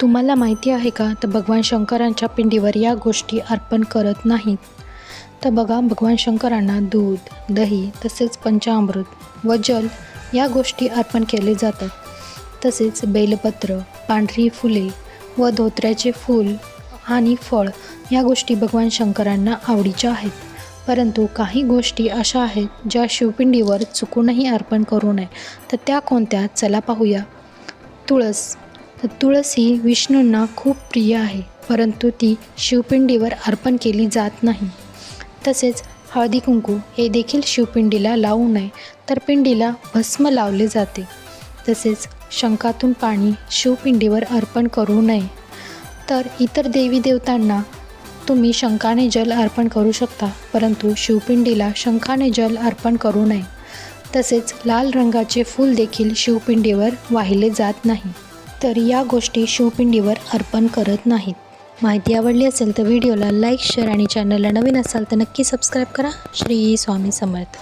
तुम्हाला माहिती आहे का? तर भगवान शंकरांच्या पिंडीवर या गोष्टी अर्पण करत नाहीत. तर बघा भगवान शंकरांना दूध दही तसेच पंचामृत व जल या गोष्टी अर्पण केले जातात. तसेच बेलपत्र पांढरी फुले व धोत्र्याचे फूल आणि फळ या गोष्टी भगवान शंकरांना आवडीच्या आहेत. परंतु काही गोष्टी अशा आहेत ज्या शिवपिंडीवर चुकूनही अर्पण करू नये. तर त्या कोणत्या? चला पाहूया. तुळस तर तुळस ही विष्णूंना खूप प्रिय आहे परंतु ती शिवपिंडीवर अर्पण केली जात नाही. तसेच हळदी कुंकू हे देखील शिवपिंडीला लावू नये तर पिंडीला भस्म लावले जाते. तसेच शंखातून पाणी शिवपिंडीवर अर्पण करू नये. तर इतर देवी देवतांना तुम्ही शंखाने जल अर्पण करू शकता परंतु शिवपिंडीला शंखाने जल अर्पण करू नये. तसेच लाल रंगाचे फूल देखील शिवपिंडीवर वाहिले जात नाही. तर या गोष्टी शिवपिंडीवर अर्पण करत नाहीत. माहिती आवडली असेल तर व्हिडिओला लाईक शेअर आणि चॅनलला नवीन असाल तर नक्की सबस्क्राईब करा. श्री स्वामी समर्थ.